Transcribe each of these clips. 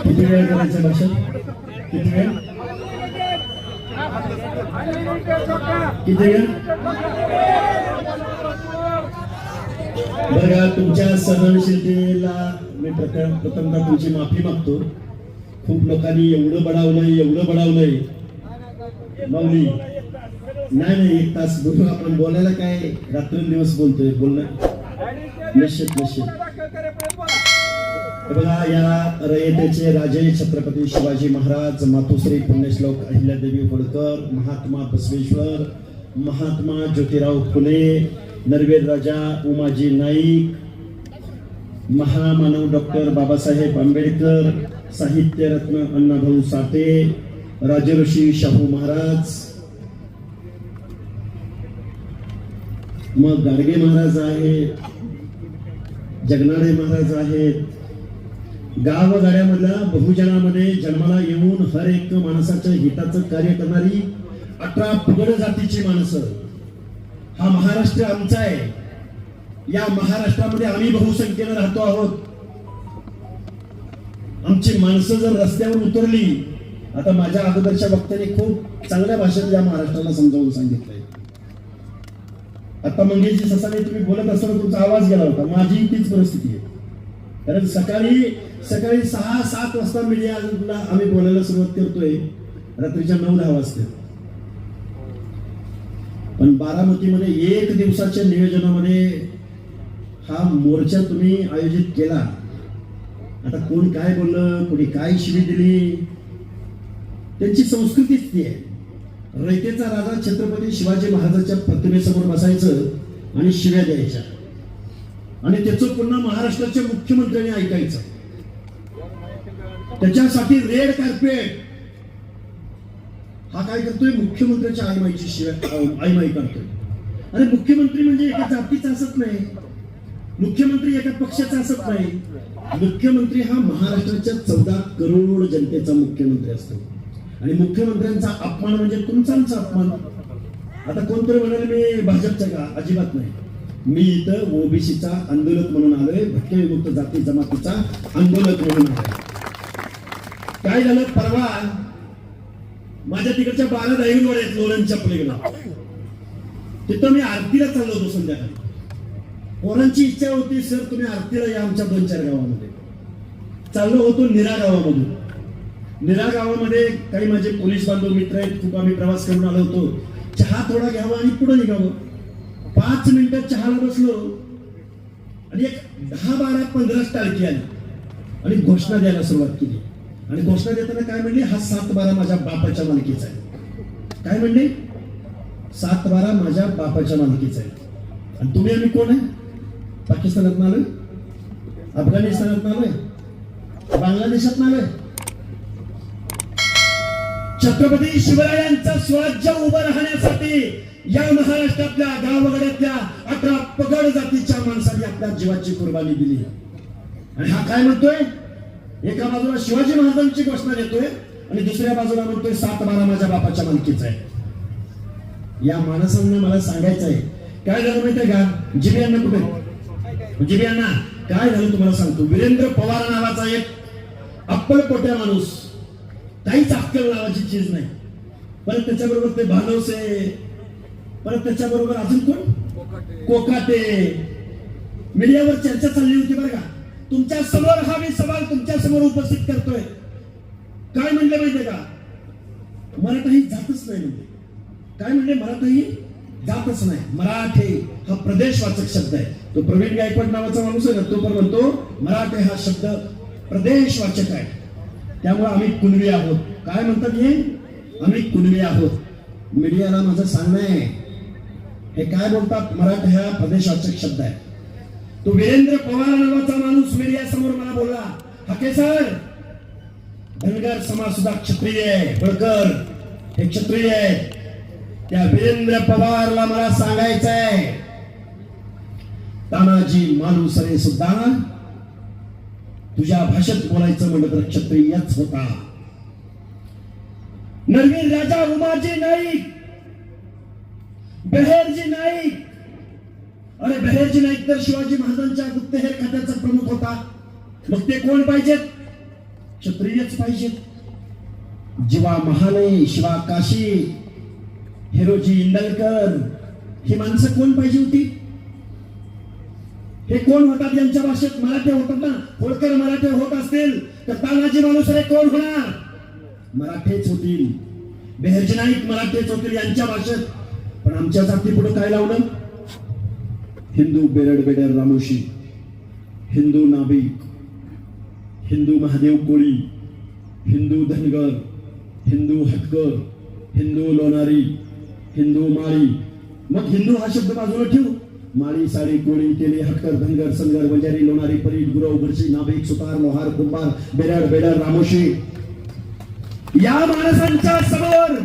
किती वेळ करायचं भाषण किती वेळ किती वेळ बघा तुमच्या सहनशीलतेला मी प्रथम प्रथमतः तुमची माफी मागतो. खूप लोकांनी एवढं बडावलंय एवढं बडावलंय. माऊली नाही नाही एक तास बोलू आपण. बोलायला काय रात्रंदिवस बोलतोय? बोलणं निश्चित निश्चित. बघा या रयतेचे राजे छत्रपती शिवाजी महाराज मातोश्री पुण्यश्लोक अहिल्यादेवी होळकर महात्मा बसवेश्वर महात्मा ज्योतिराव फुले नरवेद राजा उमाजी नाईक महामानव डॉक्टर बाबासाहेब आंबेडकर साहित्यरत्न अण्णाभाऊ साठे राजऋषी शाहू महाराज मग गाडगे महाराज आहेत जगनाडे महाराज आहेत. गावगाड्यामधल्या बहुजनामध्ये जन्माला येऊन हर एक माणसाच्या हिताचं कार्य करणारी अठरा पगड जातीची माणसं. हा महाराष्ट्र आमचा आहे. या महाराष्ट्रामध्ये आम्ही बहुसंख्येनं राहतो आहोत. आमची माणसं जर रस्त्यावर उतरली आता माझ्या अगोदरच्या वक्त्याने खूप चांगल्या भाषेत या महाराष्ट्राला समजावून सांगितलंय. आता मंगेशजी ससाने तुम्ही बोलत असताना तुमचा आवाज गेला होता. माझी तीच परिस्थिती आहे. कारण सकाळी सकाळी सहा सात वाजता मीडियाला आम्ही बोलायला सुरुवात करतोय. रात्रीच्या नऊ दहा वाजता. पण बारामतीमध्ये एक दिवसाच्या नियोजनामध्ये हा मोर्चा तुम्ही आयोजित केला. आता कोण काय बोललं कोणी काय शिवी दिली? त्यांची संस्कृतीच ती आहे. रयतेचा राजा छत्रपती शिवाजी महाराजांच्या प्रतिमेसमोर बसायचं आणि शिव्या द्यायच्या. आणि त्याचं पुन्हा महाराष्ट्राच्या मुख्यमंत्र्यांनी ऐकायचं. त्याच्यासाठी रेड कार्पेट हा काय करतोय? मुख्यमंत्र्याच्या आईमाईची शिवाय आईमाई करतोय. अरे मुख्यमंत्री म्हणजे एका जातीचा असत नाही. मुख्यमंत्री एका पक्षाचा असत नाही. मुख्यमंत्री हा महाराष्ट्राच्या चौदा करोड जनतेचा मुख्यमंत्री असतो. आणि मुख्यमंत्र्यांचा अपमान म्हणजे तुमचा आमचा अपमान. आता कोणतरी म्हणाले मी भाजपचा का? अजिबात नाही. मी इथं ओबीसीचा आंदोलक म्हणून आलोय भटके विमुक्त जाती जमातीचा आंदोलक म्हणून आलोय. काय झालं? परवा माझ्या तिकडच्या बारा दाईंवर आहेत लोणंदच्या पलीकडे तिथं मी आरतीला चाललो होतो संध्याकाळी. पोरांची इच्छा होती सर तुम्ही आरतीला या आमच्या दोन चार गावामध्ये. चाललो होतो निरा गावामधून. निरा गावामध्ये काही माझे पोलीस बांधव मित्र आहेत खूप आम्ही प्रवास करून आलो होतो. चहा थोडा घ्यावा आणि पुढे निघावं. पाच मिनिटात चहाला बसलो. आणि एक दहा बारा पंधरा टाळकी आली. आणि घोषणा द्यायला सुरुवात केली. आणि घोषणा देताना काय म्हणली? हा सात बारा माझ्या बापाच्या मालकीचा आहे. काय म्हणले? सात बारा माझ्या बापाच्या मालकीचा आहे. आणि तुम्ही आम्ही कोण आहे? पाकिस्तानात आलोय? अफगाणिस्तानात आलोय? बांगलादेशात आलोय? छत्रपती शिवरायांचा स्वराज्य उभं राहण्यासाठी या महाराष्ट्रातल्या गावगड्यातल्या अठरा पगड जातीच्या माणसांनी आपल्या जीवाची कुर्बानी दिली. आणि हा काय म्हणतोय? एका बाजूला शिवाजी महाराजांची घोषणा देतोय आणि दुसऱ्या बाजूला म्हणतोय सात बारा माझ्या बापाच्या मालकीचा आहे. या माणसांना मला सांगायचं आहे काय झालं माहितीये का? जिबियांना कुठे? जिबियांना काय झालं तुम्हाला सांगतो? वीरेंद्र पवार नावाचा एक अप्पलकोट्या माणूस काहीच अक्कल नावाची चीज नाही. परत त्याच्याबरोबर ते भानवसे परत त्याच्याबरोबर अजून कोण? कोकाटे. मीडियावर चर्चा चालली होती बरं का. तुमच्यासमोर हा मी सवाल तुमच्यासमोर उपस्थित करतोय. काय म्हणले माहितीये का? मराठा ही जातच नाही म्हणजे काय म्हणले? मराठा ही जातच नाही. मराठे हा प्रदेशवाचक शब्द आहे. तो प्रवीण गायकवाड नावाचा माणूस आहे ना तो पण म्हणतो मराठे हा शब्द प्रदेशवाचक आहे. त्यामुळे आम्ही कुणवी आहोत. काय म्हणतात हे? आम्ही कुणवी आहोत. मीडियाला माझं सांगणं आहे. हे काय बोलतात? मराठी हा प्रदेशवाचक शब्द आहे. तो वीरेंद्र पवार नावाचा माणूस मीडिया समोर मला बोलला हके सर धनगर समाज सुद्धा क्षत्रिय आहे बळकर हे क्षत्रिय आहे त्या वीरेंद्र पवारला मला सांगायचं आहे तानाजी मालुसरे सुद्धा तुझ्या भाषेत बोलायचं म्हणलं तर क्षत्रियच होता. नरवीर राजा उमाजी नाईक बेहेरजी नाईक अरे बहेरजी नाईक तर शिवाजी महाराजांच्या गुप्तहेर खात्याचा प्रमुख होता. मग ते कोण पाहिजेत? क्षत्रियच पाहिजेत. जीवा महाने शिवा काशी हिरोजी इंदलकर ही माणसं कोण पाहिजे होती? हे कोण होतात यांच्या भाषेत? मराठे होतात ना. होळकर मराठे होत असतील तर तानाजी मालुसरे कोण होणार? मराठेच होतील. बेहरजी नाईक मराठेच होतील यांच्या भाषेत. पण आमच्या जाती पुढे काय लावलं? हिंदू बेरड बेडर रामोशी हिंदू नाभिक हिंदू महादेव कोळी हिंदू धनगर हिंदू हटकर हिंदू लोणारी हिंदू माळी. मग हिंदू हा शब्द बाजूला ठेवू. माळी साडी कोळी केली हटकर धनगर संगर वंजारी लोणारी परीट गुरव गुरशी नाभिक सुतार लोहार कुंभार बेरड बेडर रामोशी. या माणसांच्या समोर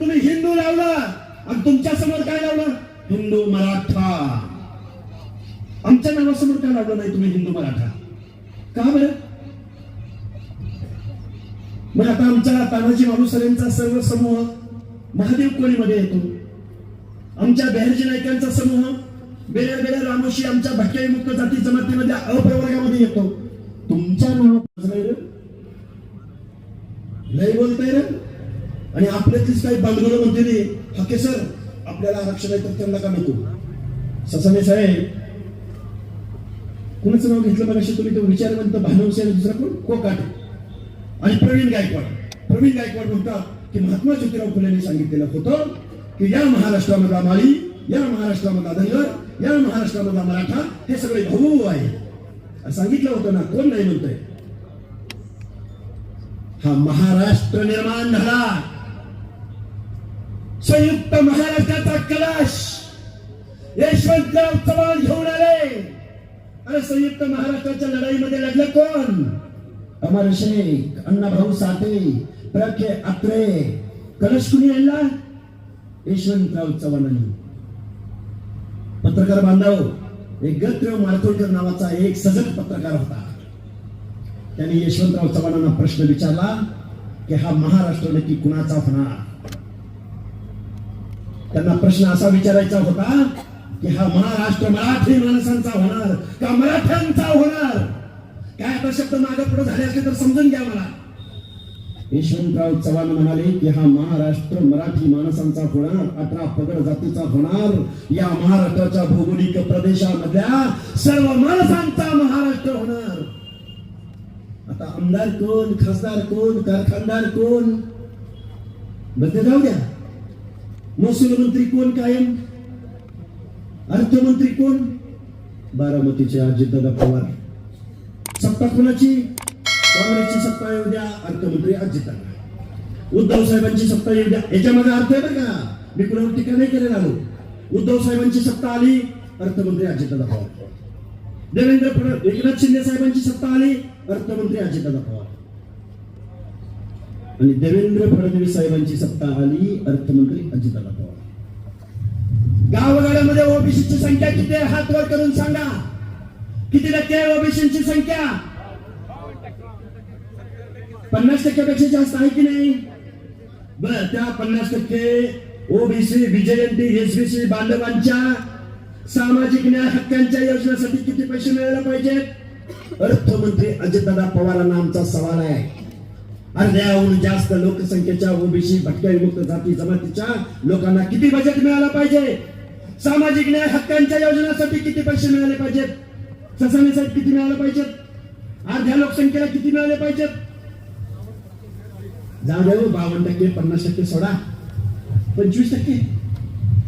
तुम्ही हिंदू लावला. आणि तुमच्यासमोर काय लावलं? हिंदू मराठा. आमच्या नावासमोर काय लावलं नाही तुम्ही हिंदू मराठा? का बरं? मग आता आमच्या तानाजी मालुसरेंचा सर्व समूह महादेव कोळीमध्ये येतो. आमच्या बेहरजी नायकांचा समूह बेरे बेरे रामोशी आमच्या भटक्या मुक्त जाती जमातीमध्ये अप्रवर्गामध्ये येतो. तुमच्या नाव लय बोलताय रे. आणि आपल्यातलीच काही बांधवलं म्हणते रे हके सर आपल्याला आरक्षण आहे तर त्यांना का नको? ससाने साहेब कुणाचं नाव घेतलं बघा तुम्ही तो विचारवंत भानवसे आणि दुसरा कोण? कोकाट. आणि प्रवीण गायकवाड. प्रवीण गायकवाड म्हणतात की महात्मा ज्योतिराव फुलेंनी सांगितलेलं होतं की या महाराष्ट्रामधला माळी या महाराष्ट्रामधला धनगर या महाराष्ट्रामधला मराठा हे सगळे भाऊ आहे. सांगितलं होतं ना कोण नाही म्हणतोय? हा महाराष्ट्र निर्माण झाला. संयुक्त महाराष्ट्राचा कलश यशवंतराव चव्हाण घेऊन आले. अरे संयुक्त महाराष्ट्राच्या लढाईमध्ये लढलं कोण? अमर शेख अण्णाभाऊ साठे प्रखे अत्रे कलश कुणी आणला? यशवंतराव चव्हाणांनी. पत्रकार बांधव एक गतराव मारतोडकर नावाचा एक सजग पत्रकार होता. त्यांनी यशवंतराव चव्हाणांना प्रश्न विचारला की हा महाराष्ट्र नक्की कुणाचा होणार? त्यांना प्रश्न असा विचारायचा होता की हा महाराष्ट्र मराठी माणसांचा होणार का मराठ्यांचा होणार? काय आता शब्द मागे पुढे झाले असले तर समजून घ्या मला. यशवंतराव चव्हाण म्हणाले की हा महाराष्ट्र मराठी माणसांचा होणार अठरा पगड जातीचा होणार. या महाराष्ट्राच्या भौगोलिक प्रदेशामधल्या सर्व माणसांचा महाराष्ट्र होणार. आता आमदार कोण खासदार कोण कारखानदार कोण? बदल जाऊ द्या. महसूल मंत्री कोण कायम? अर्थमंत्री कोण? बारामतीचे अजितदादा पवार. सत्ता कोणाची? काँग्रेसची सत्ता येऊ द्या अर्थमंत्री अजित उद्धव साहेबांची सत्ता येऊ द्या. याच्यामध्ये अर्थ आहे बरं का. मी कुणावर टीका नाही केलेला आलो उद्धव साहेबांची सत्ता आली अर्थमंत्री अजितदादा पवार. देवेंद्र फडणवीस एकनाथ शिंदे साहेबांची सत्ता आली अर्थमंत्री अजितदादा पवार. आणि देवेंद्र फडणवीस साहेबांची सत्ता आली अर्थमंत्री अजितदादा पवार. गावगाड्यामध्ये ओबीसीची संख्या किती हात वर करून सांगा. किती टक्के ओबीसीची संख्या? पन्नास टक्क्यापेक्षा जास्त आहे की नाही? बर त्या पन्नास टक्के ओबीसी बीजेएनटी एसबीसी बांधवांच्या सामाजिक न्याय हक्कांच्या योजनेसाठी किती पैसे मिळायला पाहिजेत? अर्थमंत्री अजितदादा पवारांना आमचा सवाल आहे. अर्ध्याहून जास्त लोकसंख्येच्या ओबीसी भटक्या विमुक्त जाती जमातीच्या लोकांना किती बजेट मिळाला पाहिजे? सामाजिक न्याय हक्कांच्या योजनेसाठी किती पैसे मिळाले पाहिजेत? ससाने साहेब किती मिळाले पाहिजेत? अर्ध्या लोकसंख्येला किती मिळाले पाहिजेत? जाऊ द्या हो, बावन्न टक्के पन्नास टक्के सोडा. पंचवीस टक्के.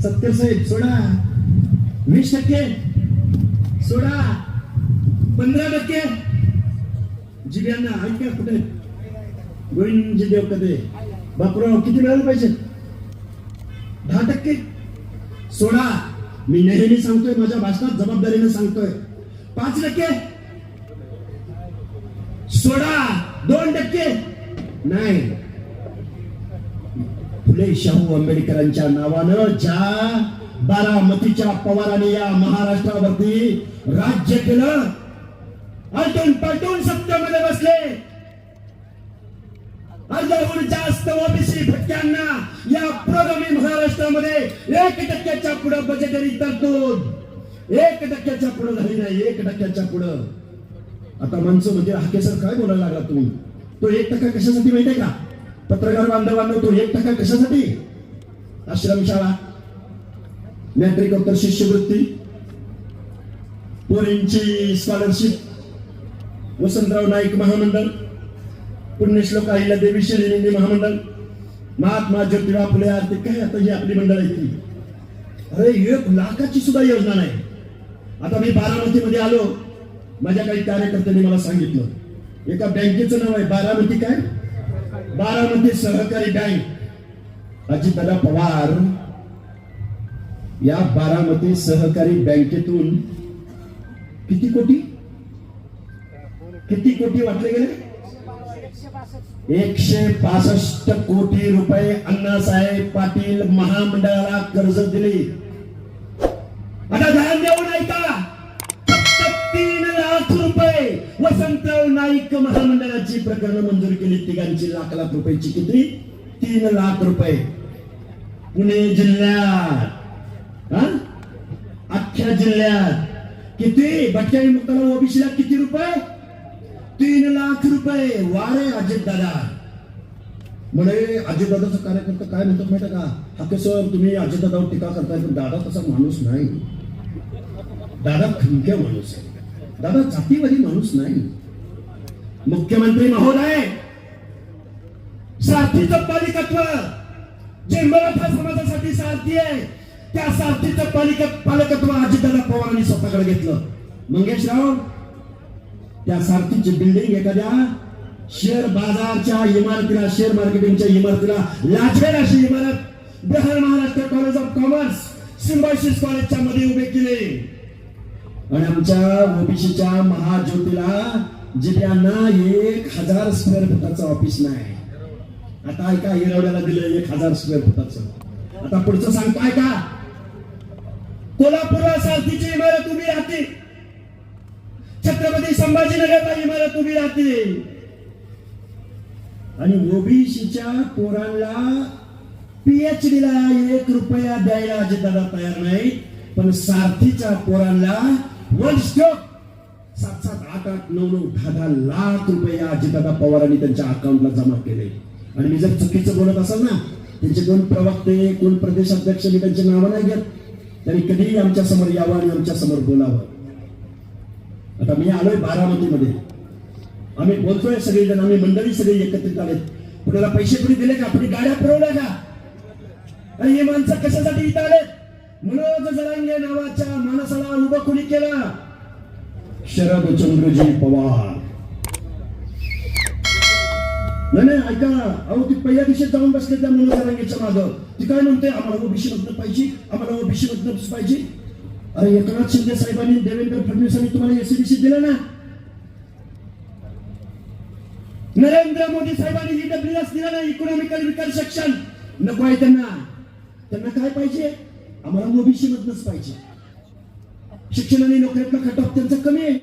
सत्तर साहेब सोडा. वीस टक्के. सोडा. पंधरा टक्के. जिल्ह्यांना ऐका कुठे? गोविंदजी देव कदे किती मिळालं पाहिजे दहा टक्के. सोडा. मी नेहमी सांगतोय माझ्या भाषणात जबाबदारीने सांगतोय. पाच टक्के. सोडा. दोन टक्के. नाही. फुले शाहू आंबेडकरांच्या नावानं ज्या बारामतीच्या पवाराने या महाराष्ट्रावरती राज्य केलं आलटून पलटून सत्तेमध्ये बसले. अर्धहून जास्त ओबीसी भटक्यांना या प्रगमी महाराष्ट्रामध्ये एक टक्क्याच्या पुढे बजेटरी तरतूद. एक टक्क्याच्या पुढे झाली नाही एक टक्क्याच्या पुढं. आता माणसं म्हणजे हाके सर काय बोलायला लागला तुम्ही तो एक टक्का कशासाठी माहितीये का? पत्रकार बांधवांना तो एक टक्का कशासाठी? आश्रमशाळा मॅट्रिकोत्तर शिष्यवृत्ती. पोरींची स्कॉलरशिप वसंतराव नाईक महामंडळ पुण्यश्लोक अहिल्या देवी श्री महामंडळ महात्मा ज्योतिबा फुले आर्थिक काय आता ही आपली मंडळ आहे ती? अरे एक लाखाची सुद्धा योजना नाही. आता मी बारामतीमध्ये आलो. माझ्या काही कार्यकर्त्यांनी मला सांगितलं. एका बँकेचं नाव आहे. बारामती काय? बारामती सहकारी बँक. अजितदादा पवार या बारामती सहकारी बँकेतून किती कोटी? किती कोटी वाटले गेले? एकशे पासष्ट कोटी रुपये अण्णासाहेब पाटील महामंडळाला कर्ज दिले. आता ध्यान देऊन ऐका फक्त तीन लाख रुपये वसंत नाईक महामंडळाची प्रकरण मंजूर केली तिघांची लाख लाख रुपयाची किती? तीन लाख रुपये. पुणे जिल्ह्यात. अख्ख्या जिल्ह्यात. किती? भटक्या मुक्ताला ओबीसीला किती रुपये? तीन लाख रुपये. वारे अजित दादा म्हणे अजित दादाचा कार्यकर्ता काय म्हणतात माहिती का? हाके सर तुम्ही अजित दादावर टीका करताय पण दादा तसा माणूस नाही. दादा खमक्या माणूस आहे. दादा जातीवादी माणूस नाही. मुख्यमंत्री महोदय सारथीचं पालिकत्व जे मराठा समाजासाठी सारथी आहे त्या सारथीचं पालिक पालकत्व अजितदादा पवारांनी स्वतःकडे घेतलं. मंगेशराव त्या सारथीची बिल्डिंग एखाद्या शेअर बाजारच्या इमारतीला शेअर मार्केटिंगच्या इमारतीला लाजवेल अशी इमारत Bihar Maharashtra college of commerce Symbiosis कॉलेजच्या मध्ये उभे केले. आणि आमच्या ओबीसीच्या महाज्योतीला जिल्ह्यांना एक हजार स्क्वेअर फुटाचं ऑफिस नाही. आता ऐका येरवड्याला दिलं एक हजार स्क्वेअर फुटाचं आता पुढचं सांगतो ऐका. कोल्हापूरला सारथीची इमारत उभी राहते. छत्रपती संभाजीनगरला इमारत उभी राहते. आणि ओबीसीच्या पोरांना पीएचडी ला एक रुपया द्यायला अजितदादा तयार नाही पण सारथीच्या पोरांना वन स्टॉक सात सात आठ आठ नऊ नऊ दहा दहा लाख रुपये या अजितदादा पवारांनी त्यांच्या अकाउंटला जमा केले. आणि मी जर चुकीचं बोलत असाल ना त्यांचे कोण प्रवक्ते कोण प्रदेशाध्यक्ष मी त्यांचे नावं नाही घेत. त्यांनी कधीही आमच्यासमोर यावं आणि आमच्यासमोर बोलावं. आता मी आलोय बारामतीमध्ये. आम्ही बोलतोय सगळेजण आम्ही मंडळी सगळी एकत्रित आलेत. कुणाला पैसे कुणी दिले का? आपली गाड्या पुरवल्या का? आणि हे माणसं कशासाठी इथं आलेत? मनोज जरांगे नावाच्या माणसाला उभं कुणी केला? शरदचंद्रजी पवार. नाही नाही ऐका अहो ती पहिल्या दिवशी जाऊन बसले त्या मनोज मागं. ती काय म्हणते? आम्हाला ओबीसी मधनं पाहिजे आम्हाला ओबीसी मधनं पाहिजे. अरे एकनाथ शिंदे साहेबांनी देवेंद्र फडणवीसांनी तुम्हाला एसीबीसी दिलं ना? नरेंद्र मोदी साहेबांनी ईडब्ल्यूएस दिला ना इकॉनॉमिकल विकास सेक्शन नको आहे त्यांना. त्यांना काय पाहिजे? आम्हाला ओबीसी मधनच पाहिजे. शिक्षण आणि नोकरीतला कट ऑफ त्यांचा कमी आहे.